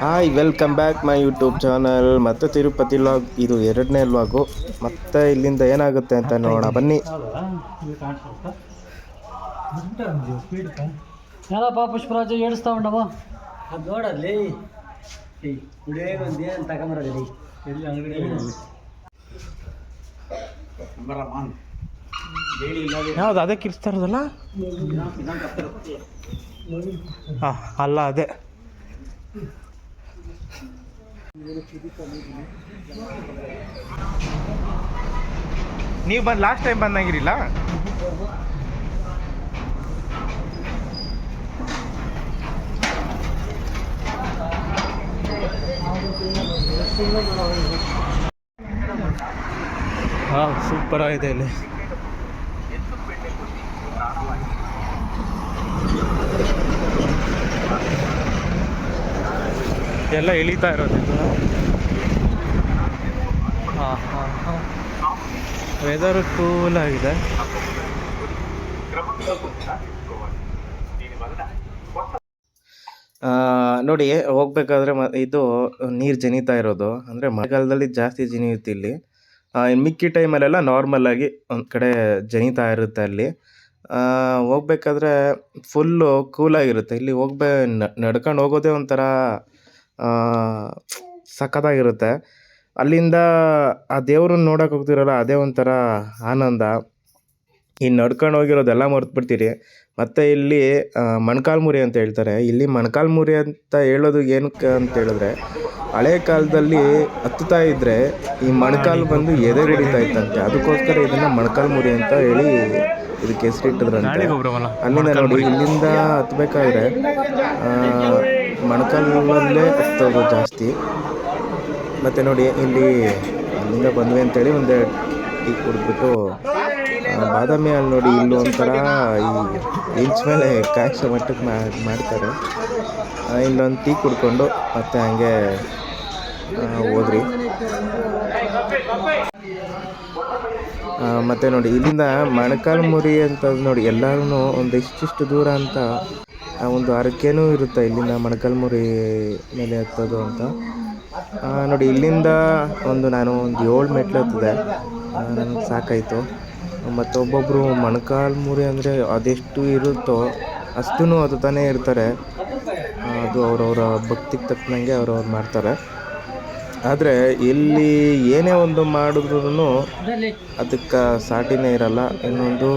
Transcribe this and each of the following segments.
Hi welcome back my YouTube channel ಮತ್ತೆ Tirupati log ಇದು ಎರಡನೇ ಲಾಗು ಮತ್ತೆ ಇಲ್ಲಿಂದ ಏನಾಗುತ್ತೆ ಅಂತ ನೋಡೋಣ. ಬನ್ನಿ. ಏನಪ್ಪ ಪುಷ್ಪರಾಜ ಏಡಿಸ್ತಾ ಉಂಡವ ಅದು ನೋಡಲ್ಲಿ. ಕುಡಿಯೋಕೆ ಒಂದು ಏನು ತಗೊಂಬರಲ್ಲಿ ಎಲ್ಲಿ ಅಂಗಡಿ ಯಾವ್ದು ಅದೇ ಇರ್ತಾ ಇರೋದಲ್ಲ ಹಾಂ ಅಲ್ಲ ಅದೇ. ನೀವು ಬಂದು ಲಾಸ್ಟ್ ಟೈಮ್ ಬಂದಾಗಿರಿಲ್ಲ? ಹಾಂ ಸೂಪರ್ ಆಗಿದೆ ಇಲ್ಲಿ. ಎಲ್ಲ ಇಳಿತಾ ಇರೋದು ಹಾಂ ಹಾಂ ಹಾಂ. ವೆದರ್ ಕೂಲ್ ಆಗಿದೆ. ನೋಡಿ, ಹೋಗ್ಬೇಕಾದ್ರೆ ಇದು ನೀರು ಜನಿತಾ ಇರೋದು. ಅಂದರೆ ಮಳೆಗಾಲದಲ್ಲಿ ಜಾಸ್ತಿ ಜನಿಯುತ್ತೆ ಇಲ್ಲಿ. ಮಿಕ್ಕಿ ಟೈಮಲ್ಲೆಲ್ಲ ನಾರ್ಮಲ್ ಆಗಿ ಒಂದು ಕಡೆ ಜನಿತಾ ಇರುತ್ತೆ ಅಲ್ಲಿ. ಹೋಗ್ಬೇಕಾದ್ರೆ ಫುಲ್ಲು ಕೂಲಾಗಿರುತ್ತೆ ಇಲ್ಲಿ ಹೋಗ್ಬೇ ನಡ್ಕೊಂಡು ಹೋಗೋದೇ ಒಂಥರ ಸಖತ್ತಾಗಿರುತ್ತೆ. ಅಲ್ಲಿಂದ ಆ ದೇವ್ರನ್ನ ನೋಡಕ್ಕೆ ಹೋಗ್ತಿರಲ್ಲ ಅದೇ ಒಂಥರ ಆನಂದ. ಈ ನಡ್ಕೊಂಡು ಹೋಗಿರೋದೆಲ್ಲ ಮರ್ತ್ಬಿಡ್ತೀರಿ. ಮತ್ತು ಇಲ್ಲಿ ಮೊಣ್ಕಾಲ್ಮುರಿ ಅಂತ ಹೇಳ್ತಾರೆ. ಇಲ್ಲಿ ಮೊಣ್ಕಾಲ್ಮುರಿ ಅಂತ ಹೇಳೋದು ಏನಕ್ಕೆ ಅಂತ ಹೇಳಿದ್ರೆ ಹಳೆ ಕಾಲದಲ್ಲಿ ಹತ್ತುತ್ತಾ ಇದ್ದರೆ ಈ ಮಣ್ಕಾಲು ಬಂದು ಎದೆ ಹಿಡಿತಾ ಇತ್ತಂತೆ. ಅದಕ್ಕೋಸ್ಕರ ಇದನ್ನು ಮುರಿ ಅಂತ ಹೇಳಿ ಇದಕ್ಕೆ ಹೆಸರಿಟ್ಟಿದ್ರಂತೆ. ಅಲ್ಲಿಂದ ನೋಡಿ ಇಲ್ಲಿಂದ ಹತ್ಬೇಕಾದ್ರೆ ಆ, ಮೊಣಕಾಲಲ್ಲೇ ಹತ್ತೋದು ಜಾಸ್ತಿ. ಮತ್ತು ನೋಡಿ, ಇಲ್ಲಿ ಅಲ್ಲಿಂದ ಬಂದ್ವಿ ಅಂತೇಳಿ ಒಂದು ಟೀ ಕುಡಿದ್ಬಿಟ್ಟು ಬಾದಾಮಿ ಅಲ್ಲಿ ನೋಡಿ, ಇಲ್ಲಿ ಒಂಥರ ಈ ಇಂಚ್ ಮೇಲೆ ಕಾಯಿಸೋ ಮಟ್ಟಕ್ಕೆ ಮಾಡ್ತಾರೆ. ಇಲ್ಲೊಂದು ಟೀ ಕುಡ್ಕೊಂಡು ಮತ್ತು ಹಂಗೆ ಹೋದ್ರಿ ಮತ್ತು ನೋಡಿ, ಇಲ್ಲಿಂದ ಮೊಣಕಾಲು ಮುರಿ ಅಂತ ನೋಡಿ ಎಲ್ಲರೂ ಒಂದು ಇಷ್ಟಿಷ್ಟು ದೂರ ಅಂತ ಆ, ಒಂದು ಹರಕೆನೂ ಇರುತ್ತೆ ಇಲ್ಲಿಂದ ಮೊಣಕಾಲು ಮುರಿ ಮೇಲೆ ಹತ್ತೋದು ಅಂತ. ನೋಡಿ ಇಲ್ಲಿಂದ ಒಂದು ನಾನು ಒಂದು ಏಳು ಮೆಟ್ಲು ಹತ್ತಿದೆ. ನನಗೆ ಸಾಕಾಯಿತು. ಮತ್ತು ಒಬ್ಬೊಬ್ಬರು ಮೊಣಕಾಲು ಮುರಿ ಅಂದರೆ ಅದೆಷ್ಟು ಇರುತ್ತೋ ಅಷ್ಟೂ ತಾನೇ ಇರ್ತಾರೆ. ಅದು ಅವರವರ ಭಕ್ತಿಗೆ ತಕ್ಕನಂಗೆ ಅವ್ರವ್ರು ಮಾಡ್ತಾರೆ. ಆದರೆ ಇಲ್ಲಿ ಏನೇ ಒಂದು ಮಾಡಿದ್ರೂ ಅದಕ್ಕೆ ಸಾಟಿನೇ ಇರಲ್ಲ. ಇನ್ನೊಂದು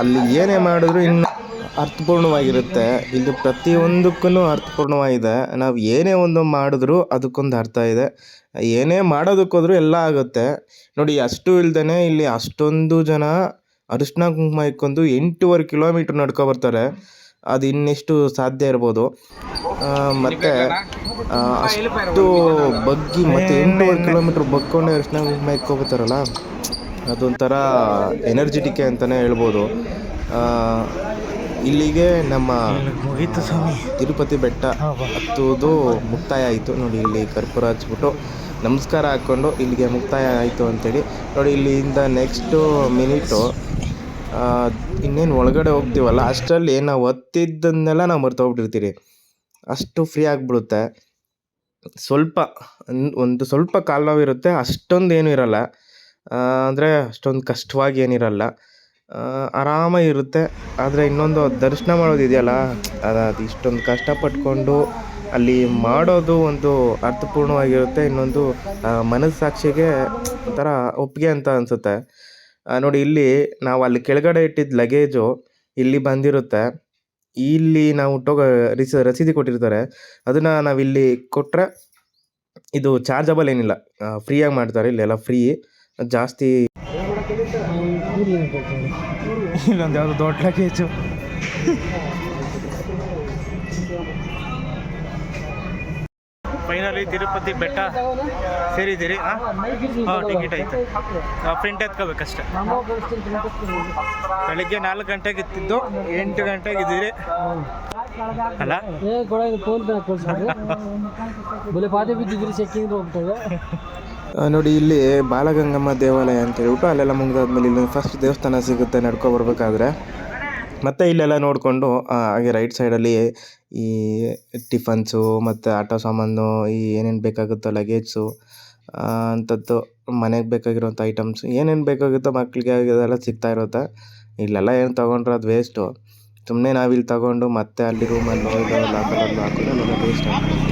ಅಲ್ಲಿ ಏನೇ ಮಾಡಿದ್ರು ಇನ್ನು ಅರ್ಥಪೂರ್ಣವಾಗಿರುತ್ತೆ. ಇಲ್ಲಿ ಪ್ರತಿಯೊಂದಕ್ಕೂ ಅರ್ಥಪೂರ್ಣವಾಗಿದೆ. ನಾವು ಏನೇ ಒಂದು ಮಾಡಿದ್ರು ಅದಕ್ಕೊಂದು ಅರ್ಥ ಇದೆ. ಏನೇ ಮಾಡೋದಕ್ಕೋದ್ರೂ ಎಲ್ಲ ಆಗುತ್ತೆ. ನೋಡಿ, ಅಷ್ಟು ಇಲ್ದೇ ಇಲ್ಲಿ ಅಷ್ಟೊಂದು ಜನ ಅರಿಶಿನ ಕುಂಕುಮ ಇಕ್ಕೊಂಡು ಎಂಟೂವರೆ ಕಿಲೋಮೀಟ್ರ್ ನಡ್ಕೊ ಬರ್ತಾರೆ. ಅದು ಇನ್ನೆಷ್ಟು ಸಾಧ್ಯ ಇರ್ಬೋದು. ಮತ್ತೆ ಅಷ್ಟು ಬಗ್ಗಿ ಮತ್ತೆ ಎಂಟೂವರೆ ಕಿಲೋಮೀಟ್ರ್ ಬಗ್ಕೊಂಡು ಅರಿಶಿನ ಕುಂಕುಮ ಇಕ್ಕೊಬರ್ತಾರಲ್ಲ, ಅದೊಂಥರ ಎನರ್ಜಿಟಿಕೆ ಅಂತಲೇ ಹೇಳ್ಬೋದು. ಇಲ್ಲಿಗೆ ನಮ್ಮ ತಿರುಪತಿ ಬೆಟ್ಟ ಹತ್ತುವುದು ಮುಕ್ತಾಯ ಆಯಿತು. ನೋಡಿ ಇಲ್ಲಿ ಕರ್ಪೂರ ಹಚ್ಬಿಟ್ಟು ನಮಸ್ಕಾರ ಹಾಕ್ಕೊಂಡು ಇಲ್ಲಿಗೆ ಮುಕ್ತಾಯ ಆಯಿತು ಅಂತೇಳಿ. ನೋಡಿ ಇಲ್ಲಿಂದ ನೆಕ್ಸ್ಟು ಮಿನಿಟು ಇನ್ನೇನು ಒಳಗಡೆ ಹೋಗ್ತೀವಲ್ಲ ಅಷ್ಟರಲ್ಲಿ ನಾವು ಹತ್ತಿದ್ದನ್ನೆಲ್ಲ ನಾವು ಮರ್ತೋಗ್ಬಿಟ್ಟಿರ್ತೀರಿ. ಅಷ್ಟು ಫ್ರೀ ಆಗಿಬಿಡುತ್ತೆ. ಸ್ವಲ್ಪ ಒಂದ್- ಒಂದು ಸ್ವಲ್ಪ ಕಾಲು ನೋವಿರುತ್ತೆ ಅಷ್ಟೊಂದು ಏನೂ ಇರಲ್ಲ. ಅಂದರೆ ಅಷ್ಟೊಂದು ಕಷ್ಟವಾಗಿ ಏನಿರಲ್ಲ. ಆ, ಆರಾಮಾಗಿರುತ್ತೆ ಆದರೆ ಇನ್ನೊಂದು ದರ್ಶನ ಮಾಡೋದಿದೆಯಲ್ಲ ಅದು ಅದು ಇಷ್ಟೊಂದು ಕಷ್ಟಪಟ್ಕೊಂಡು ಅಲ್ಲಿ ಮಾಡೋದು ಒಂದು ಅರ್ಥಪೂರ್ಣವಾಗಿರುತ್ತೆ. ಇನ್ನೊಂದು ಮನಸ್ಸಾಕ್ಷಿಗೆ ಒಂಥರ ಒಪ್ಪಿಗೆ ಅಂತ ಅನಿಸುತ್ತೆ. ನೋಡಿ ಇಲ್ಲಿ ನಾವು ಅಲ್ಲಿ ಕೆಳಗಡೆ ಇಟ್ಟಿದ್ದ ಲಗೇಜು ಇಲ್ಲಿ ಬಂದಿರುತ್ತೆ. ಇಲ್ಲಿ ನಾವು ಟೋಗ ರಿಸ ರಸೀದಿ ಕೊಟ್ಟಿರ್ತಾರೆ. ಅದನ್ನು ನಾವಿಲ್ಲಿ ಕೊಟ್ಟರೆ ಇದು ಚಾರ್ಜಬಲ್ ಏನಿಲ್ಲ. ಫ್ರೀಯಾಗಿ ಮಾಡ್ತಾರೆ. ಇಲ್ಲೆಲ್ಲ ಫ್ರೀ ಜಾಸ್ತಿ ಇಲ್ಲೊಂದು ಯಾವುದು ದೊಡ್ಡ ಲಗೇಜು ಫೈನಲಿ ತಿರುಪತಿ ಬೆಟ್ಟ ಸೇರಿದ್ದೀರಿ ಹಾಂ ಟಿಕೆಟ್ ಐತೆ. ಪ್ರಿಂಟ್ ಎತ್ಕೋಬೇಕಷ್ಟೆ. ಬೆಳಿಗ್ಗೆ ನಾಲ್ಕು ಗಂಟೆಗೆ ಇತ್ತಿದ್ದು ಎಂಟು ಗಂಟೆಗೆ ಇದ್ದೀರಿ. ಅಲ್ಲ? ಏ ಕೊಡ ಇದು ಫೋನ್ ಪೇ ಕಳ್ಸ್ಬಿಡ್ರಿ ಬಲೆ ಪಾತೆ ಬಿದ್ದಿದ್ರಿ ಚೆಕ್ಕಿಂಗ್ ಹೋಗ್ತದೆ ನೋಡಿ, ಇಲ್ಲಿ ಬಾಲಗಂಗಮ್ಮ ದೇವಾಲಯ ಅಂತ ಹೇಳ್ಬಿಟ್ಟು ಅಲ್ಲೆಲ್ಲ ಮುಗಿದಾದ್ಮೇಲೆ ಇಲ್ಲಿ ಫಸ್ಟ್ ದೇವಸ್ಥಾನ ಸಿಗುತ್ತೆ ನಡ್ಕೊ ಬರ್ಬೇಕಾದ್ರೆ. ಮತ್ತೆ ಇಲ್ಲೆಲ್ಲ ನೋಡಿಕೊಂಡು ಹಾಗೆ ರೈಟ್ ಸೈಡಲ್ಲಿ ಈ ಟಿಫನ್ಸು ಮತ್ತು ಆಟೋ ಸಾಮಾನು, ಈ ಏನೇನು ಬೇಕಾಗುತ್ತೋ ಲಗೇಜ್ಸು ಅಂಥದ್ದು ಮನೆಗೆ ಬೇಕಾಗಿರೋಂಥ ಐಟಮ್ಸ್ ಏನೇನು ಬೇಕಾಗುತ್ತೋ ಮಕ್ಕಳಿಗೆ ಅದೆಲ್ಲ ಸಿಗ್ತಾ ಇರುತ್ತೆ. ಇಲ್ಲೆಲ್ಲ ಏನು ತೊಗೊಂಡ್ರೆ ಅದು ವೇಸ್ಟು ಸುಮ್ಮನೆ ನಾವಿಲ್ಲಿ ತಗೊಂಡು ಮತ್ತೆ ಅಲ್ಲಿ ರೂಮಲ್ಲಿ ಹಾಕೋದು ವೇಸ್ಟ್ ಆಗ್ತದೆ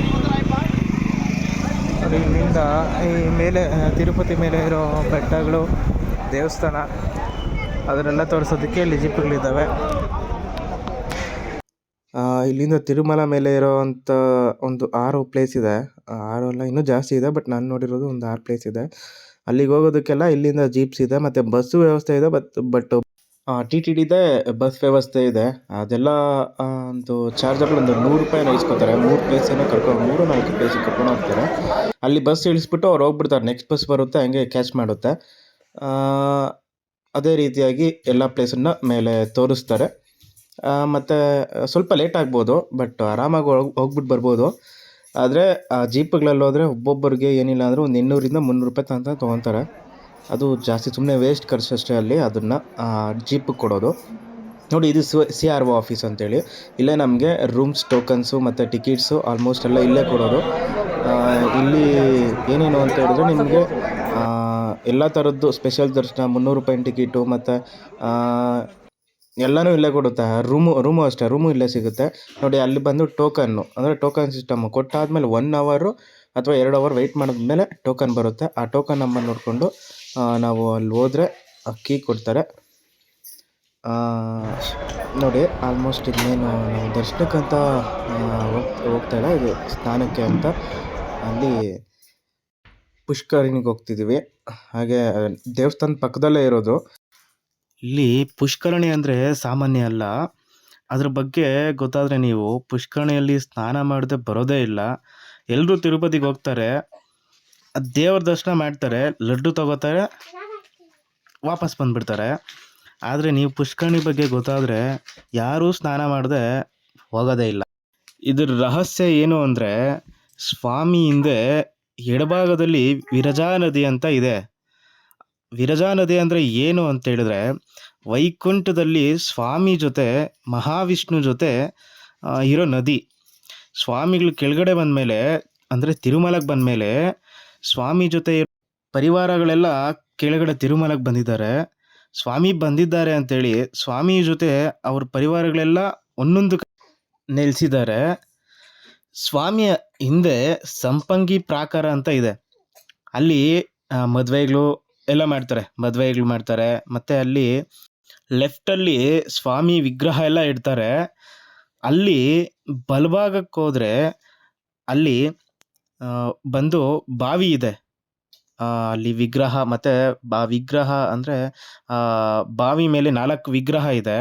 ಇಲ್ಲಿಂದ ಈ ಮೇಲೆ ತಿರುಪತಿ ಮೇಲೆ ಇರೋ ಬೆಟ್ಟಗಳು ದೇವಸ್ಥಾನ ಅದನ್ನೆಲ್ಲ ತೋರಿಸೋದಕ್ಕೆ ಇಲ್ಲಿ ಜೀಪ್ಗಳಿದ್ದಾವೆ ಆ, ಇಲ್ಲಿಂದ ತಿರುಮಲ ಮೇಲೆ ಇರೋವಂಥ ಒಂದು ಆರು ಪ್ಲೇಸ್ ಇದೆ. ಆ, ಆರು ಅಲ್ಲ ಇನ್ನೂ ಜಾಸ್ತಿ ಇದೆ ಬಟ್ ನಾನು ನೋಡಿರೋದು ಒಂದು ಆರು ಪ್ಲೇಸ್ ಇದೆ. ಅಲ್ಲಿಗೆ ಹೋಗೋದಕ್ಕೆಲ್ಲ ಇಲ್ಲಿಂದ ಜೀಪ್ಸ್ ಇದೆ ಮತ್ತು ಬಸ್ಸು ವ್ಯವಸ್ಥೆ ಇದೆ ಬಟ್ ಬಟ್ ಟಿ ಟಿ ಡಿದೆ ಬಸ್ ವ್ಯವಸ್ಥೆ ಇದೆ. ಅದೆಲ್ಲ ಒಂದು ಚಾರ್ಜಬಲ್ ಒಂದು ನೂರು ರೂಪಾಯಿನ ಇಸ್ಕೊತಾರೆ. ಮೂರು ಪ್ಲೇಸನ್ನು ಕರ್ಕೊಂಡು ಮೂರು ನಾಲ್ಕು ಪ್ಲೇಸಿಗೆ ಕರ್ಕೊಂಡು ಹೋಗ್ತಾರೆ. ಅಲ್ಲಿ ಬಸ್ ಇಳಿಸ್ಬಿಟ್ಟು ಅವ್ರು ಹೋಗ್ಬಿಡ್ತಾರೆ. ನೆಕ್ಸ್ಟ್ ಬಸ್ ಬರುತ್ತೆ, ಹಂಗೆ ಕ್ಯಾಚ್ ಮಾಡುತ್ತೆ. ಅದೇ ರೀತಿಯಾಗಿ ಎಲ್ಲ ಪ್ಲೇಸನ್ನ ಮೇಲೆ ತೋರಿಸ್ತಾರೆ. ಮತ್ತು, ಸ್ವಲ್ಪ ಲೇಟ್ ಆಗ್ಬೋದು ಬಟ್ ಆರಾಮಾಗಿ ಹೋಗಿ ಹೋಗ್ಬಿಟ್ಟು ಬರ್ಬೋದು. ಆದರೆ, ಆ ಜೀಪ್ಗಳಲ್ಲಿ ಹೋದರೆ ಒಬ್ಬೊಬ್ಬರಿಗೆ ಏನಿಲ್ಲ ಅಂದರೂ ಒಂದು ಇನ್ನೂರಿಂದ ಮುನ್ನೂರು ರೂಪಾಯಿ ತನಕ ತೊಗೊತಾರೆ. ಅದು ಜಾಸ್ತಿ ಸುಮ್ಮನೆ ವೇಸ್ಟ್ ಖರ್ಚು ಅಷ್ಟೇ ಅಲ್ಲಿ ಅದನ್ನು ಜೀಪಿಗೆ ಕೊಡೋದು. ನೋಡಿ, ಇದು ಸಿ ಆರ್ ಒ ಆಫೀಸ್ ಅಂತೇಳಿ. ಇಲ್ಲೇ ನಮಗೆ ರೂಮ್ಸ್ ಟೋಕನ್ಸು ಮತ್ತು ಟಿಕೆಟ್ಸು ಆಲ್ಮೋಸ್ಟ್ ಎಲ್ಲ ಇಲ್ಲೇ ಕೊಡೋದು. ಇಲ್ಲಿ ಏನೇನು ಅಂತ ಹೇಳಿದ್ರೆ ನಿಮಗೆ ಎಲ್ಲ ಥರದ್ದು ಸ್ಪೆಷಲ್ ದರ್ಶನ, ಮುನ್ನೂರು ರೂಪಾಯಿ ಟಿಕೆಟು ಮತ್ತು ಎಲ್ಲನೂ ಇಲ್ಲೇ ಕೊಡುತ್ತೆ. ರೂಮು ರೂಮು ಅಷ್ಟೇ ರೂಮು ಇಲ್ಲೇ ಸಿಗುತ್ತೆ. ನೋಡಿ, ಅಲ್ಲಿ ಬಂದು ಟೋಕನ್ನು ಅಂದರೆ ಟೋಕನ್ ಸಿಸ್ಟಮ್ ಕೊಟ್ಟಾದಮೇಲೆ ಒನ್ ಅವರು ಅಥವಾ ಎರಡು ಅವರ್ ವೆಯ್ಟ್ ಮಾಡಿದ್ಮೇಲೆ ಟೋಕನ್ ಬರುತ್ತೆ. ಆ ಟೋಕನ್ ನಂಬರ್ ನೋಡಿಕೊಂಡು ನಾವು ಅಲ್ಲಿ ಹೋದ್ರೆ ಅಕ್ಕಿ ಕೊಡ್ತಾರೆ. ನೋಡಿ ಆಲ್ಮೋಸ್ಟ್ ಇನ್ನೇನು ನಾವು ದರ್ಶನಕ್ಕಂತ ಹೋಗ್ತಾ ಇಲ್ಲ. ಇದು ಸ್ನಾನಕ್ಕೆ ಅಂತ ಅಲ್ಲಿ ಪುಷ್ಕರಣಿಗೆ ಹೋಗ್ತಿದ್ದೀವಿ. ಹಾಗೆ ದೇವಸ್ಥಾನದ ಪಕ್ಕದಲ್ಲೇ ಇರೋದು. ಇಲ್ಲಿ ಪುಷ್ಕರಣಿ ಅಂದರೆ ಸಾಮಾನ್ಯ ಅಲ್ಲ. ಅದ್ರ ಬಗ್ಗೆ ಗೊತ್ತಾದರೆ ನೀವು ಪುಷ್ಕರಣಿಯಲ್ಲಿ ಸ್ನಾನ ಮಾಡದೆ ಬರೋದೇ ಇಲ್ಲ. ಎಲ್ಲರೂ ತಿರುಪತಿಗೆ ಹೋಗ್ತಾರೆ. ದೇವ್ರ ದರ್ಶನ ಮಾಡ್ತಾರೆ, ಲಡ್ಡು ತಗೋತಾರೆ, ವಾಪಸ್ ಬಂದುಬಿಡ್ತಾರೆ. ಆದರೆ ನೀವು ಪುಷ್ಕರಣಿ ಬಗ್ಗೆ ಗೊತ್ತಾದರೆ ಯಾರೂ ಸ್ನಾನ ಮಾಡದೆ ಹೋಗೋದೇ ಇಲ್ಲ. ಇದ್ರ ರಹಸ್ಯ ಏನು ಅಂದರೆ, ಸ್ವಾಮಿ ಹಿಂದೆ ಎಡಭಾಗದಲ್ಲಿ ವಿರಜಾ ನದಿ ಅಂತ ಇದೆ. ವಿರಜಾ ನದಿ ಅಂದರೆ ಏನು ಅಂತ ಹೇಳಿದ್ರೆ, ವೈಕುಂಠದಲ್ಲಿ ಸ್ವಾಮಿ ಜೊತೆ, ಮಹಾವಿಷ್ಣು ಜೊತೆ ಇರೋ ನದಿ. ಸ್ವಾಮಿಗಳು ಕೆಳಗಡೆ ಬಂದಮೇಲೆ, ಅಂದರೆ ತಿರುಮಲಕ್ಕೆ ಬಂದಮೇಲೆ ಸ್ವಾಮಿ ಜೊತೆ ಪರಿವಾರಗಳೆಲ್ಲ ಕೆಳಗಡೆ ತಿರುಮಲಕ್ಕೆ ಬಂದಿದ್ದಾರೆ. ಸ್ವಾಮಿ ಬಂದಿದ್ದಾರೆ ಅಂತೇಳಿ ಸ್ವಾಮಿ ಜೊತೆ ಅವ್ರ ಪರಿವಾರಗಳೆಲ್ಲ ಒಂದೊಂದು ನೆಲೆಸಿದ್ದಾರೆ. ಸ್ವಾಮಿಯ ಹಿಂದೆ ಸಂಪಂಗಿ ಪ್ರಾಕಾರ ಅಂತ ಇದೆ. ಅಲ್ಲಿ ಮದುವೆಗಳು ಎಲ್ಲ ಮಾಡ್ತಾರೆ. ಮದುವೆಗಳು ಮಾಡ್ತಾರೆ. ಮತ್ತು ಅಲ್ಲಿ ಲೆಫ್ಟಲ್ಲಿ ಸ್ವಾಮಿ ವಿಗ್ರಹ ಎಲ್ಲ ಇಡ್ತಾರೆ. ಅಲ್ಲಿ ಬಲಭಾಗಕ್ಕೆ ಹೋದರೆ ಅಲ್ಲಿ ಬಂದು ಬಾವಿ ಇದೆ. ಅಲ್ಲಿ ವಿಗ್ರಹ ಮತ್ತು ಬಾ, ವಿಗ್ರಹ ಅಂದರೆ ಬಾವಿ ಮೇಲೆ ನಾಲ್ಕು ವಿಗ್ರಹ ಇದೆ.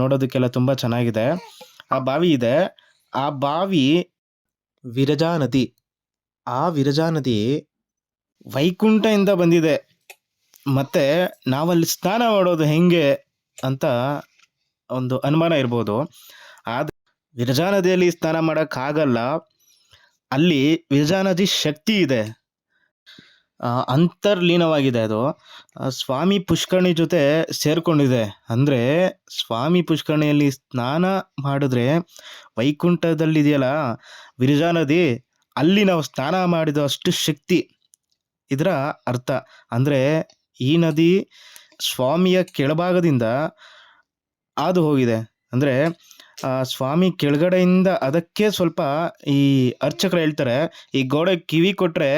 ನೋಡೋದಕ್ಕೆಲ್ಲ ತುಂಬ ಚೆನ್ನಾಗಿದೆ. ಆ ಬಾವಿ ಇದೆ. ಆ ಬಾವಿ ವಿರಜಾ ನದಿ. ಆ ವಿರಜಾ ನದಿ ವೈಕುಂಠದಿಂದ ಬಂದಿದೆ. ಮತ್ತು ನಾವಲ್ಲಿ ಸ್ನಾನ ಮಾಡೋದು ಹೆಂಗೆ ಅಂತ ಒಂದು ಅನುಮಾನ ಇರ್ಬೋದು. ಆದರೆ ವಿರಜಾ ನದಿಯಲ್ಲಿ ಸ್ನಾನ ಮಾಡೋಕ್ಕಾಗಲ್ಲ. ಅಲ್ಲಿ ವಿರಜಾ ನದಿ ಶಕ್ತಿ ಇದೆ. ಅಂತರ್ಲೀನವಾಗಿದೆ ಅದು. ಸ್ವಾಮಿ ಪುಷ್ಕರಣಿ ಜೊತೆ ಸೇರಿಕೊಂಡಿದೆ. ಅಂದರೆ ಸ್ವಾಮಿ ಪುಷ್ಕರಣಿಯಲ್ಲಿ ಸ್ನಾನ ಮಾಡಿದ್ರೆ ವೈಕುಂಠದಲ್ಲಿದೆಯಲ್ಲ ವಿರಜಾ ನದಿ ಅಲ್ಲಿ ನಾವು ಸ್ನಾನ ಮಾಡಿದ ಅಷ್ಟು ಶಕ್ತಿ ಇದರ ಅರ್ಥ. ಅಂದರೆ ಈ ನದಿ ಸ್ವಾಮಿಯ ಕೆಳಭಾಗದಿಂದ ಹಾದು ಹೋಗಿದೆ. ಅಂದರೆ ಸ್ವಾಮಿ ಕೆಳಗಡೆಯಿಂದ ಅದಕ್ಕೆ ಸ್ವಲ್ಪ ಈ ಅರ್ಚಕರು ಹೇಳ್ತಾರೆ, ಈ ಗೋಡೆ ಕಿವಿ ಕೊಟ್ಟರೆ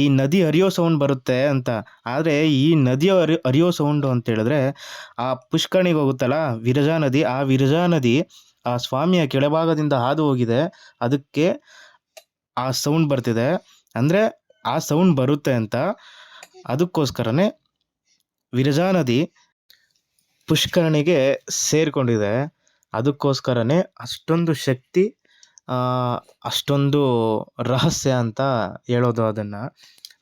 ಈ ನದಿ ಹರಿಯೋ ಸೌಂಡ್ ಬರುತ್ತೆ ಅಂತ. ಆದರೆ ಈ ನದಿಯ ಹರಿ, ಹರಿಯೋ ಸೌಂಡು ಅಂತ ಹೇಳಿದ್ರೆ ಆ ಪುಷ್ಕರಣಿಗೆ ಹೋಗುತ್ತಲ್ಲ, ವಿರಜಾ ನದಿ, ಆ ವಿರಜಾ ನದಿ ಆ ಸ್ವಾಮಿಯ ಕೆಳಭಾಗದಿಂದ ಹಾದು ಹೋಗಿದೆ, ಅದಕ್ಕೆ ಆ ಸೌಂಡ್ ಬರ್ತಿದೆ. ಅಂದರೆ ಆ ಸೌಂಡ್ ಬರುತ್ತೆ ಅಂತ. ಅದಕ್ಕೋಸ್ಕರನೇ ವಿರಜಾ ನದಿ ಪುಷ್ಕರಣಿಗೆ ಸೇರಿಕೊಂಡಿದೆ. ಅದಕ್ಕೋಸ್ಕರನೇ ಅಷ್ಟೊಂದು ಶಕ್ತಿ ಅಷ್ಟೊಂದು ರಹಸ್ಯ ಅಂತ ಹೇಳೋದು ಅದನ್ನು.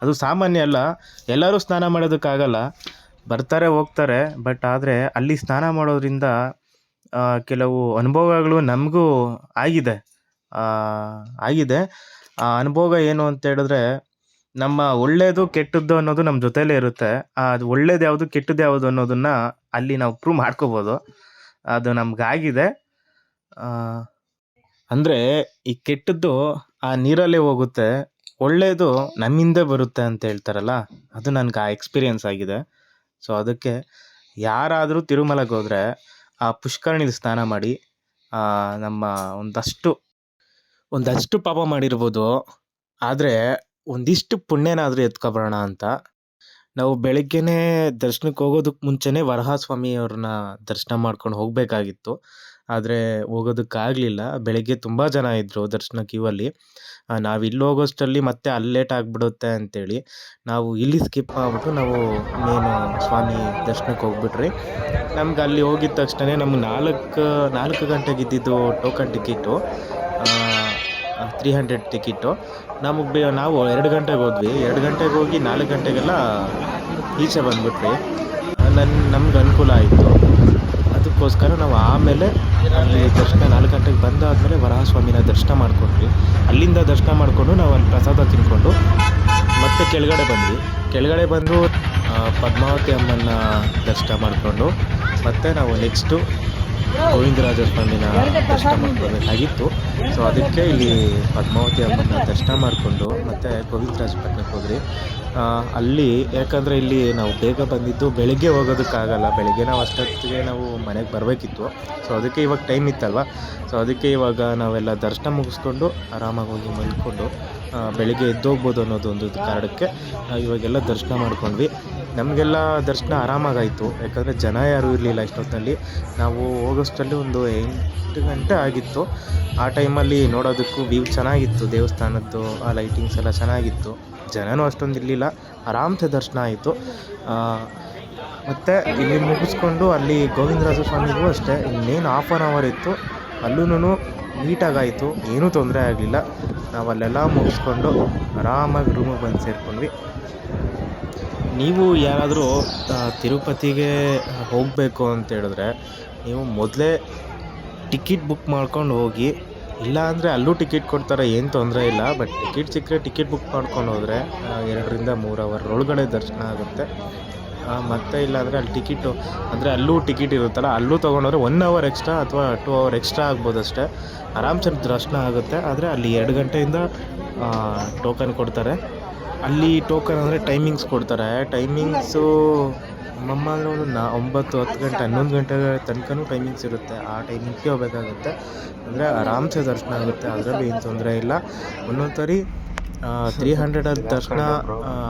ಅದು ಸಾಮಾನ್ಯ ಅಲ್ಲ, ಎಲ್ಲರೂ ಸ್ನಾನ ಮಾಡೋದಕ್ಕಾಗಲ್ಲ. ಬರ್ತಾರೆ, ಹೋಗ್ತಾರೆ ಬಟ್ ಆದರೆ ಅಲ್ಲಿ ಸ್ನಾನ ಮಾಡೋದ್ರಿಂದ ಕೆಲವು ಅನುಭವಗಳು ನಮಗೂ ಆಗಿದೆ. ಆಗಿದೆ. ಆ ಅನುಭವ ಏನು ಅಂತ ಹೇಳಿದ್ರೆ, ನಮ್ಮ ಒಳ್ಳೆಯದು ಕೆಟ್ಟದ್ದು ಅನ್ನೋದು ನಮ್ಮ ಜೊತೆಲೇ ಇರುತ್ತೆ. ಅದು ಒಳ್ಳೇದು ಯಾವುದು, ಕೆಟ್ಟದ್ದು ಯಾವುದು ಅನ್ನೋದನ್ನು ಅಲ್ಲಿ ನಾವು ಪ್ರೂವ್ ಮಾಡ್ಕೋಬೋದು. ಅದು ನಮ್ಗಾಗಿದೆ. ಅಂದರೆ ಈ ಕೆಟ್ಟದ್ದು ಆ ನೀರಲ್ಲೇ ಹೋಗುತ್ತೆ ಒಳ್ಳೆಯದು ನಮ್ಮಿಂದ ಬರುತ್ತೆ ಅಂತ ಹೇಳ್ತಾರಲ್ಲ, ಅದು ನನ್ಗೆ ಆ ಎಕ್ಸ್ಪೀರಿಯನ್ಸ್ ಆಗಿದೆ. ಸೊ ಅದಕ್ಕೆ ಯಾರಾದರೂ ತಿರುಮಲಗೆ ಹೋದರೆ ಆ ಪುಷ್ಕರಣಿಲಿ ಸ್ನಾನ ಮಾಡಿ ನಮ್ಮ ಒಂದಷ್ಟು ಒಂದಷ್ಟು ಪಾಪ ಮಾಡಿರ್ಬೋದು, ಆದರೆ ಒಂದಿಷ್ಟು ಪುಣ್ಯನಾದರೂ ಎತ್ಕೊಬರೋಣ ಅಂತ ನಾವು ಬೆಳಗ್ಗೆನೇ ದರ್ಶನಕ್ಕೆ ಹೋಗೋದಕ್ಕೆ ಮುಂಚೆನೇ ವರಹಸ್ವಾಮಿ ಅವ್ರನ್ನ ದರ್ಶನ ಮಾಡ್ಕೊಂಡು ಹೋಗಬೇಕಾಗಿತ್ತು. ಆದರೆ ಹೋಗೋದಕ್ಕಾಗಲಿಲ್ಲ ಬೆಳಗ್ಗೆ ತುಂಬ ಜನ ಇದ್ದರು ದರ್ಶನ ಕ್ಯೂ ಅಲ್ಲಿ ನಾವು ಇಲ್ಲಿ ಹೋಗೋಷ್ಟರಲ್ಲಿ ಮತ್ತೆ ಅಲ್ಲಿ ಲೇಟ್ ಆಗಿಬಿಡುತ್ತೆ ಅಂತೇಳಿ ನಾವು ಇಲ್ಲಿ ಸ್ಕಿಪ್ ಆಗ್ಬಿಟ್ಟು ನಾವು ಮೇನು ಸ್ವಾಮಿ ದರ್ಶನಕ್ಕೆ ಹೋಗ್ಬಿಟ್ರಿ. ನಮ್ಗೆ ಅಲ್ಲಿ ಹೋಗಿದ ತಕ್ಷಣ ನಮ್ಗೆ ನಾಲ್ಕು ನಾಲ್ಕು ಗಂಟೆಗೆ ಇದ್ದಿದ್ದು token ticket. Three hundred ticket ನಮಗೆ ಬೇ, ನಾವು ಎರಡು ಗಂಟೆಗೆ ಹೋದ್ವಿ. ಎರಡು ಗಂಟೆಗೆ ಹೋಗಿ ನಾಲ್ಕು ಗಂಟೆಗೆಲ್ಲ ಈಚೆ ಬಂದುಬಿಟ್ವಿ. ನನ್ನ ನಮ್ಗೆ ಅನುಕೂಲ ಆಯಿತು. ಅದಕ್ಕೋಸ್ಕರ ನಾವು ಆಮೇಲೆ ಅಲ್ಲಿ ದರ್ಶನ ನಾಲ್ಕು ಗಂಟೆಗೆ ಬಂದಾದಮೇಲೆ ವರಹಸ್ವಾಮಿನ ದರ್ಶನ ಮಾಡಿಕೊಂಡ್ವಿ. ಅಲ್ಲಿಂದ ದರ್ಶನ ಮಾಡಿಕೊಂಡು ನಾವು ಅಲ್ಲಿ ಪ್ರಸಾದ ತಿನ್ಕೊಂಡು ಮತ್ತೆ ಕೆಳಗಡೆ ಬಂದ್ವಿ. ಕೆಳಗಡೆ ಬಂದು ಪದ್ಮಾವತಿ ಅಮ್ಮನ ದರ್ಶನ ಮಾಡಿಕೊಂಡು ಮತ್ತೆ ನಾವು ನೆಕ್ಸ್ಟು ಗೋವಿಂದರಾಜ ಸ್ವಾಮಿನ ದರ್ಶನ ಮಾಡ್ಕೋಬೇಕಾಗಿತ್ತು ಸೊ ಅದಕ್ಕೆ ಇಲ್ಲಿ ಪದ್ಮಾವತಿ ಅಮ್ಮನ ದರ್ಶನ ಮಾಡಿಕೊಂಡು ಮತ್ತು ಗೋವಿಂದರಾಜ ಪಟ್ಟಣಕ್ಕೆ ಹೋದ್ರಿ ಅಲ್ಲಿ ಯಾಕಂದರೆ ಇಲ್ಲಿ ನಾವು ಬೇಗ ಬಂದಿದ್ದು ಬೆಳಗ್ಗೆ ಹೋಗೋದಕ್ಕಾಗಲ್ಲ. ಬೆಳಗ್ಗೆ ನಾವು ಅಷ್ಟೊತ್ತಿಗೆ ನಾವು ಮನೆಗೆ ಬರಬೇಕಿತ್ತು. ಸೊ ಅದಕ್ಕೆ ಇವಾಗ ಟೈಮ್ ಇತ್ತಲ್ವ? ಸೊ ಅದಕ್ಕೆ ಇವಾಗ ನಾವೆಲ್ಲ ದರ್ಶನ ಮುಗಿಸ್ಕೊಂಡು ಆರಾಮಾಗಿ ಹೋಗಿ ಮಲ್ಕೊಂಡು ಬೆಳಗ್ಗೆ ಎದ್ದೋಗ್ಬೋದು ಅನ್ನೋದು ಒಂದು ಕಾರಣಕ್ಕೆ ಇವಾಗೆಲ್ಲ ದರ್ಶನ ಮಾಡ್ಕೊಂಡ್ವಿ. ನಮಗೆಲ್ಲ ದರ್ಶನ ಆರಾಮಾಗಾಯಿತು. ಯಾಕಂದರೆ ಜನ ಯಾರೂ ಇರಲಿಲ್ಲ ಇಷ್ಟೊತ್ತಿನಲ್ಲಿ. ನಾವು ಹೋಗೋಷ್ಟರಲ್ಲಿ ಒಂದು ಎಂಟು ಗಂಟೆ ಆಗಿತ್ತು. ಆ ಟೈಮಲ್ಲಿ ನೋಡೋದಕ್ಕೂ ವ್ಯೂ ಚೆನ್ನಾಗಿತ್ತು. ದೇವಸ್ಥಾನದ್ದು, ಆ ಲೈಟಿಂಗ್ಸ್ ಎಲ್ಲ ಚೆನ್ನಾಗಿತ್ತು. ಜನನೂ ಅಷ್ಟೊಂದು ಇರಲಿಲ್ಲ. ಆರಾಮ್ಸೆ ದರ್ಶನ ಆಯಿತು. ಮತ್ತು ಇಲ್ಲಿ ಮುಗಿಸ್ಕೊಂಡು ಅಲ್ಲಿ ಗೋವಿಂದರಾಜ ಸ್ವಾಮಿಗೂ ಅಷ್ಟೇ. ಇನ್ನೇನು ಹಾಫ್ ಆನ್ ಅವರ್ ಇತ್ತು. ಅಲ್ಲೂ ನೀಟಾಗಾಯಿತು ಏನೂ ತೊಂದರೆ ಆಗಲಿಲ್ಲ. ನಾವು ಅಲ್ಲೆಲ್ಲ ಮುಗಿಸ್ಕೊಂಡು ಆರಾಮಾಗಿ ರೂಮಿಗೆ ಬಂದು ಸೇರಿಕೊಂಡ್ವಿ. ನೀವು ಯಾರಾದರೂ ತಿರುಪತಿಗೆ ಹೋಗಬೇಕು ಅಂತ ಹೇಳಿದ್ರೆ, ನೀವು ಮೊದಲೇ ಟಿಕೆಟ್ ಬುಕ್ ಮಾಡ್ಕೊಂಡು ಹೋಗಿ, ಇಲ್ಲ ಅಂದರೆ ಅಲ್ಲೂ ಟಿಕೆಟ್ ಕೊಡ್ತಾರೆ, ಏನು ತೊಂದರೆ ಇಲ್ಲ, ಬಟ್ ಟಿಕೆಟ್ ಸಿಕ್ಕರೆ ಟಿಕೆಟ್ ಬುಕ್ ಮಾಡ್ಕೊಂಡು ಹೋದರೆ ಎರಡರಿಂದ ಮೂರು ಅವರ್ ಒಳಗಡೆ ದರ್ಶನ ಆಗುತ್ತೆ. ಮತ್ತು ಮತ್ತೆ ಇಲ್ಲಾಂದರೆ ಅಲ್ಲಿ ಟಿಕೆಟು, ಅಂದರೆ ಅಲ್ಲೂ ಟಿಕೆಟ್ ಇರುತ್ತಲ್ಲ, ಅಲ್ಲೂ ತೊಗೊಂಡೋದ್ರೆ ಒನ್ ಅವರ್ ಎಕ್ಸ್ಟ್ರಾ ಅಥವಾ ಟೂ ಅವರ್ ಎಕ್ಸ್ಟ್ರಾ ಆಗ್ಬೋದು ಅಷ್ಟೇ. ಆರಾಮ್ಸೆ ದರ್ಶನ ಆಗುತ್ತೆ, ಆದರೆ ಅಲ್ಲಿ ಎರಡು ಗಂಟೆಯಿಂದ ಟೋಕನ್ ಕೊಡ್ತಾರೆ. ಅಲ್ಲಿ ಟೋಕನ್ ಅಂದರೆ ಟೈಮಿಂಗ್ಸ್ ಕೊಡ್ತಾರೆ. ಟೈಮಿಂಗ್ಸು ನಮ್ಮಮ್ಮ ಅಂದರೆ ಒಂದು ನಾ ಒಂಬತ್ತು ಹತ್ತು ಗಂಟೆ ಹನ್ನೊಂದು ಗಂಟೆ ತನಕನೂ ಟೈಮಿಂಗ್ಸ್ ಇರುತ್ತೆ. ಆ ಟೈಮಿಂಗ್ಸ್ಗೆ ಹೋಗಬೇಕಾಗುತ್ತೆ. ಅಂದರೆ ಆರಾಮ್ಸೆ ದರ್ಶನ ಆಗುತ್ತೆ. ಅದರಲ್ಲಿ ಏನು ತೊಂದರೆ ಇಲ್ಲ. ಒಂದೊಂದು ಸರಿ ತ್ರೀ ಹಂಡ್ರೆಡಲ್ಲಿ ದರ್ಶನ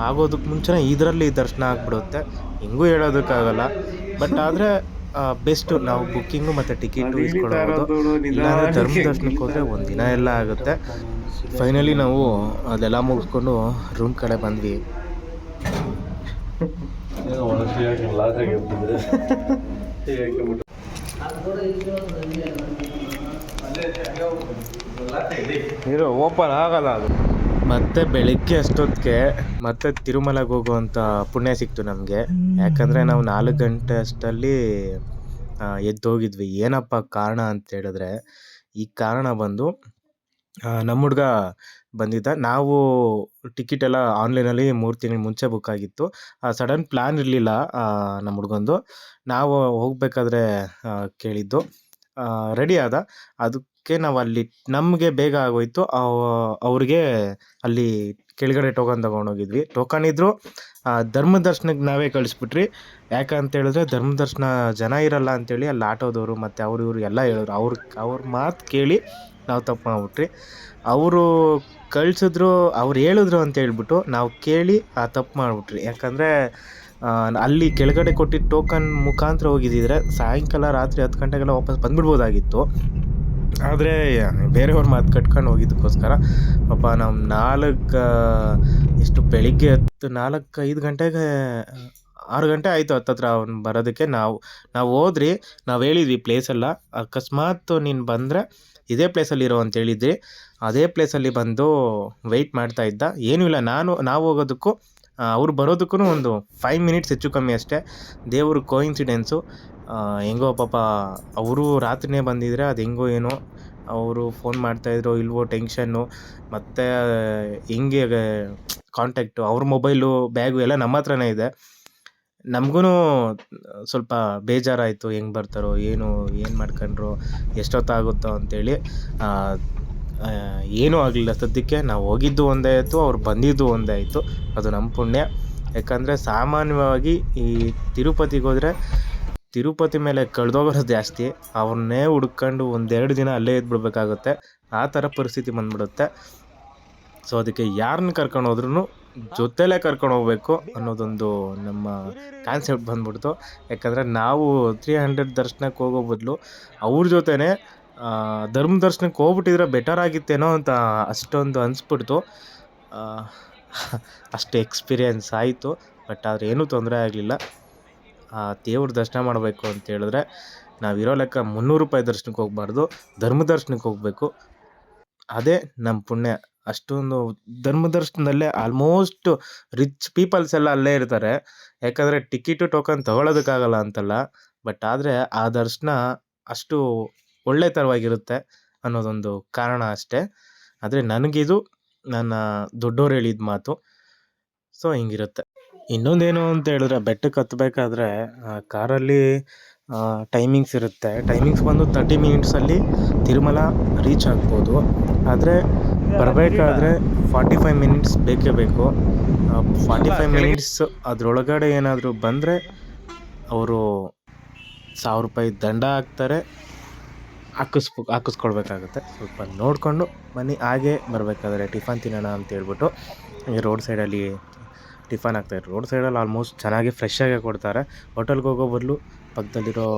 ಆಗೋದಕ್ಕೆ ಮುಂಚೆನೇ ಇದರಲ್ಲಿ ದರ್ಶನ ಆಗಿಬಿಡುತ್ತೆ. ಹಿಂಗೂ ಹೇಳೋದಕ್ಕಾಗಲ್ಲ. ಬಟ್ ಆದರೆ ಬೆಸ್ಟು ನಾವು ಬುಕ್ಕಿಂಗು ಮತ್ತು ಟಿಕೆಟು ಇಸ್ಕೊಳ್ಳೋದು ಇಲ್ಲಾಂದರೆ ಧರ್ಮ ದರ್ಶನಕ್ಕೆ ಹೋದರೆ ಒಂದು ದಿನ ಎಲ್ಲ ಆಗುತ್ತೆ. ಫೈನಲಿ ನಾವು ಅದೆಲ್ಲ ಮುಗಿಸ್ಕೊಂಡು ರೂಮ್ ಕಡೆ ಬಂದ್ವಿ. ನೀರು ಓಪನ್ ಆಗಲ್ಲ ಅದು. ಮತ್ತೆ ಬೆಳಿಗ್ಗೆ ಅಷ್ಟೊತ್ತಿಗೆ ಮತ್ತೆ ತಿರುಮಲಗೆ ಹೋಗುವಂಥ ಪುಣ್ಯ ಸಿಕ್ತು ನಮಗೆ. ಯಾಕಂದರೆ ನಾವು ನಾಲ್ಕು ಗಂಟೆ ಅಷ್ಟಲ್ಲಿ ಎದ್ದೋಗಿದ್ವಿ. ಏನಪ್ಪ ಕಾರಣ ಅಂತ ಹೇಳಿದ್ರೆ ಈ ಕಾರಣ ಬಂದು ನಮ್ಮ ಹುಡುಗ ಬಂದಿದ್ದ. ನಾವು ಟಿಕೆಟ್ ಎಲ್ಲ ಆನ್ಲೈನಲ್ಲಿ ಮೂರು ತಿಂಗಳು ಮುಂಚೆ ಬುಕ್ ಆಗಿತ್ತು. ಸಡನ್ ಪ್ಲ್ಯಾನ್ ಇರಲಿಲ್ಲ ನಮ್ಮ ಹುಡ್ಗಂದು. ನಾವು ಹೋಗಬೇಕಾದ್ರೆ ಕೇಳಿದ್ದು. ರೆಡಿ ಆದ. ಅದಕ್ಕೆ ನಾವು ಅಲ್ಲಿ, ನಮಗೆ ಬೇಗ ಆಗೋಯ್ತು. ಅವ- ಅವ್ರಿಗೆ ಅಲ್ಲಿ ಕೆಳಗಡೆ ಟೋಕನ್ ತೊಗೊಂಡೋಗಿದ್ವಿ ಟೋಕನ್ ಇದ್ದರು ಧರ್ಮ ದರ್ಶನಕ್ಕೆ ನಾವೇ ಕಳಿಸ್ಬಿಟ್ರಿ. ಯಾಕಂತೇಳಿದ್ರೆ ಧರ್ಮ ದರ್ಶನ ಜನ ಇರಲ್ಲ ಅಂತೇಳಿ ಅಲ್ಲಿ ಆಟೋದವರು ಮತ್ತು ಅವ್ರು ಇವರು ಎಲ್ಲ ಹೇಳಿದ್ರು. ಅವ್ರ ಅವ್ರ ಮಾತು ಕೇಳಿ ನಾವು ತಪ್ಪು ಮಾಡ್ಬಿಟ್ರಿ. ಅವರು ಕಳಿಸಿದ್ರು, ಅವ್ರು ಹೇಳಿದ್ರು ಅಂತ ಹೇಳ್ಬಿಟ್ಟು ನಾವು ಕೇಳಿ ಆ ತಪ್ಪು ಮಾಡಿಬಿಟ್ರಿ. ಯಾಕಂದರೆ ಅಲ್ಲಿ ಕೆಳಗಡೆ ಕೊಟ್ಟಿದ್ದ ಟೋಕನ್ ಮುಖಾಂತರ ಹೋಗಿದ್ದಿದ್ರೆ ಸಾಯಂಕಾಲ ರಾತ್ರಿ ಹತ್ತು ಗಂಟೆಗೆಲ್ಲ ವಾಪಸ್ ಬಂದ್ಬಿಡ್ಬೋದಾಗಿತ್ತು. ಆದರೆ, ಬೇರೆಯವ್ರ ಮಾತು ಕಟ್ಕೊಂಡು ಹೋಗಿದ್ದಕ್ಕೋಸ್ಕರ ಪಾಪ ನಮ್ಮ ನಾಲ್ಕು ಎಷ್ಟು ಬೆಳಿಗ್ಗೆ ಹತ್ತು, ನಾಲ್ಕು ಐದು ಗಂಟೆಗೆ, ಆರು ಗಂಟೆ ಆಯಿತು ಹತ್ತತ್ರ ಅವ್ನು ಬರೋದಕ್ಕೆ. ನಾವು ನಾವು ಹೋದ್ರಿ, ನಾವು ಹೇಳಿದ್ವಿ ಪ್ಲೇಸೆಲ್ಲ ಅಕಸ್ಮಾತ್ ನೀನು ಬಂದರೆ ಇದೇ ಪ್ಲೇಸಲ್ಲಿರೋ ಅಂತ ಹೇಳಿದ್ರಿ, ಅದೇ ಪ್ಲೇಸಲ್ಲಿ ಬಂದು ವೆಯ್ಟ್ ಮಾಡ್ತಾ ಇದ್ದ. ಏನೂ ಇಲ್ಲ, ನಾನು, ನಾವು ಹೋಗೋದಕ್ಕೂ ಅವ್ರು ಬರೋದಕ್ಕೂ ಒಂದು ಫೈವ್ ಮಿನಿಟ್ಸ್ ಹೆಚ್ಚು ಕಮ್ಮಿ ಅಷ್ಟೇ. ದೇವ್ರ ಕೋಇನ್ಸಿಡೆನ್ಸು ಹೆಂಗೋ ಪಾಪ ಅವರು ರಾತ್ರಿನೇ ಬಂದಿದ್ರೆ ಅದು ಹೆಂಗೋ ಏನೋ, ಅವರು ಫೋನ್ ಮಾಡ್ತಾಯಿದ್ರು ಇಲ್ವೋ ಟೆನ್ಷನ್ನು ಮತ್ತು ಹೆಂಗೆ ಕಾಂಟ್ಯಾಕ್ಟು ಅವ್ರ ಮೊಬೈಲು ಬ್ಯಾಗು ಎಲ್ಲ ನಮ್ಮ ಹತ್ರನೇ ಇದೆ. ನಮಗೂ ಸ್ವಲ್ಪ ಬೇಜಾರಾಯಿತು, ಹೆಂಗೆ ಬರ್ತಾರೋ, ಏನು ಏನು ಮಾಡ್ಕೊಂಡ್ರು, ಎಷ್ಟೊತ್ತಾಗುತ್ತೋ ಅಂತೇಳಿ ಏನೂ ಆಗಲಿಲ್ಲ. ಸದ್ಯಕ್ಕೆ ನಾವು ಹೋಗಿದ್ದು ಒಂದೇ ಆಯಿತು, ಅವ್ರು ಬಂದಿದ್ದು ಒಂದೇ ಆಯಿತು. ಅದು ನಮ್ಮ ಪುಣ್ಯ. ಯಾಕಂದರೆ ಸಾಮಾನ್ಯವಾಗಿ ಈ ತಿರುಪತಿಗೆ ಹೋದರೆ, ತಿರುಪತಿ ಮೇಲೆ ಕಳೆದೋಗೋರು ಜಾಸ್ತಿ. ಅವ್ರನ್ನೇ ಹುಡ್ಕೊಂಡು ಒಂದೆರಡು ದಿನ ಅಲ್ಲೇ ಇದ್ಬಿಡ್ಬೇಕಾಗುತ್ತೆ. ಆ ಥರ ಪರಿಸ್ಥಿತಿ ಬಂದ್ಬಿಡುತ್ತೆ. ಸೊ, ಅದಕ್ಕೆ ಯಾರನ್ನ ಕರ್ಕೊಂಡು ಹೋದ್ರೂ ಜೊತೆಲೇ ಕರ್ಕೊಂಡು ಹೋಗ್ಬೇಕು ಅನ್ನೋದೊಂದು ನಮ್ಮ ಕಾನ್ಸೆಪ್ಟ್ ಬಂದ್ಬಿಡ್ತು. ಯಾಕಂದರೆ ನಾವು ತ್ರೀ ಹಂಡ್ರೆಡ್ ದರ್ಶನಕ್ಕೆ ಹೋಗೋ ಬದಲು ಅವ್ರ ಜೊತೆನೇ ಧರ್ಮ ದರ್ಶನಕ್ಕೆ ಹೋಗ್ಬಿಟ್ಟಿದ್ರೆ ಬೆಟರ್ ಆಗಿತ್ತೇನೋ ಅಂತ ಅಷ್ಟೊಂದು ಅನಿಸ್ಬಿಡ್ತು. ಅಷ್ಟು ಎಕ್ಸ್ಪೀರಿಯೆನ್ಸ್ ಆಯಿತು. ಬಟ್ ಆದರೆ ಏನೂ ತೊಂದರೆ ಆಗಲಿಲ್ಲ. ದೇವ್ರ ದರ್ಶನ ಮಾಡಬೇಕು ಅಂತ ಹೇಳಿದ್ರೆ ನಾವಿರೋ ಲೆಕ್ಕ ಮುನ್ನೂರು ರೂಪಾಯಿ ದರ್ಶನಕ್ಕೆ ಹೋಗಬಾರ್ದು, ಧರ್ಮ ದರ್ಶನಕ್ಕೆ ಹೋಗಬೇಕು. ಅದೇ ನಮ್ಮ ಪುಣ್ಯ. ಅಷ್ಟೊಂದು ಧರ್ಮದರ್ಶನದಲ್ಲೇ ಆಲ್ಮೋಸ್ಟ್ ರಿಚ್ ಪೀಪಲ್ಸ್ ಎಲ್ಲ ಅಲ್ಲೇ ಇರ್ತಾರೆ. ಯಾಕಂದರೆ ಟಿಕೆಟು ಟೋಕನ್ ತಗೊಳ್ಳೋದಕ್ಕಾಗಲ್ಲ ಅಂತಲ್ಲ. ಬಟ್ ಆದರೆ ಆ ದರ್ಶನ ಅಷ್ಟು ಒಳ್ಳೆ ಥರವಾಗಿರುತ್ತೆ ಅನ್ನೋದೊಂದು ಕಾರಣ ಅಷ್ಟೇ. ಆದರೆ ನನಗಿದು ನನ್ನ ದೊಡ್ಡೋರು ಹೇಳಿದ ಮಾತು. ಸೊ ಹಿಂಗಿರುತ್ತೆ. ಇನ್ನೊಂದೇನು ಅಂತ ಹೇಳಿದ್ರೆ ಬೆಟ್ಟಕ್ಕೆ ಹತ್ತಬೇಕಾದ್ರೆ ಕಾರಲ್ಲಿ ಟೈಮಿಂಗ್ಸ್ ಇರುತ್ತೆ. ಟೈಮಿಂಗ್ಸ್ ಬಂದು ತರ್ಟಿ ಮಿನಿಟ್ಸಲ್ಲಿ ತಿರುಮಲ ರೀಚ್ ಆಗ್ಬೋದು. ಆದರೆ ಬರಬೇಕಾದ್ರೆ ಫಾರ್ಟಿ ಫೈವ್ ಮಿನಿಟ್ಸ್ ಬೇಕೇ. ಬೇಕು ಫಾರ್ಟಿ ಫೈವ್ ಮಿನಿಟ್ಸ್ ಅದರೊಳಗಡೆ ಏನಾದರೂ ಬಂದರೆ ಅವರು ಸಾವಿರ ರೂಪಾಯಿ ದಂಡ ಹಾಕ್ತಾರೆ. ಹಾಕಿಸ್ಬೋ ಹಾಕಿಸ್ಕೊಳ್ಬೇಕಾಗುತ್ತೆ. ಸ್ವಲ್ಪ ನೋಡಿಕೊಂಡು ಬನ್ನಿ ಹಾಗೆ ಬರಬೇಕಾದ್ರೆ ಟಿಫನ್ ತಿನ್ನೋಣ ಅಂತ ಹೇಳ್ಬಿಟ್ಟು ಈ ರೋಡ್ ಸೈಡಲ್ಲಿ ಟಿಫನ್ ಹಾಕ್ತಾಯಿದ್ರು ರೋಡ್ ಸೈಡಲ್ಲಿ ಆಲ್ಮೋಸ್ಟ್ ಚೆನ್ನಾಗಿ ಫ್ರೆಶ್ ಆಗೇ ಕೊಡ್ತಾರೆ. ಹೋಟೆಲ್ಗೆ ಹೋಗೋ ಬದಲು ಪಕ್ಕದಲ್ಲಿರೋ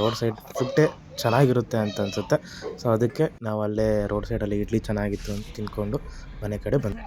ರೋಡ್ ಸೈಡ್ ಫುಡ್ಡೇ ಚೆನ್ನಾಗಿರುತ್ತೆ ಅಂತ ಅನಿಸುತ್ತೆ. ಸೊ ಅದಕ್ಕೆ ನಾವು ಅಲ್ಲೇ ರೋಡ್ ಸೈಡಲ್ಲಿ ಇಡ್ಲಿ ಚೆನ್ನಾಗಿತ್ತು ಅಂತ ತಿಂದ್ಕೊಂಡು ಮನೆ ಕಡೆ ಬಂದ್ವಿ.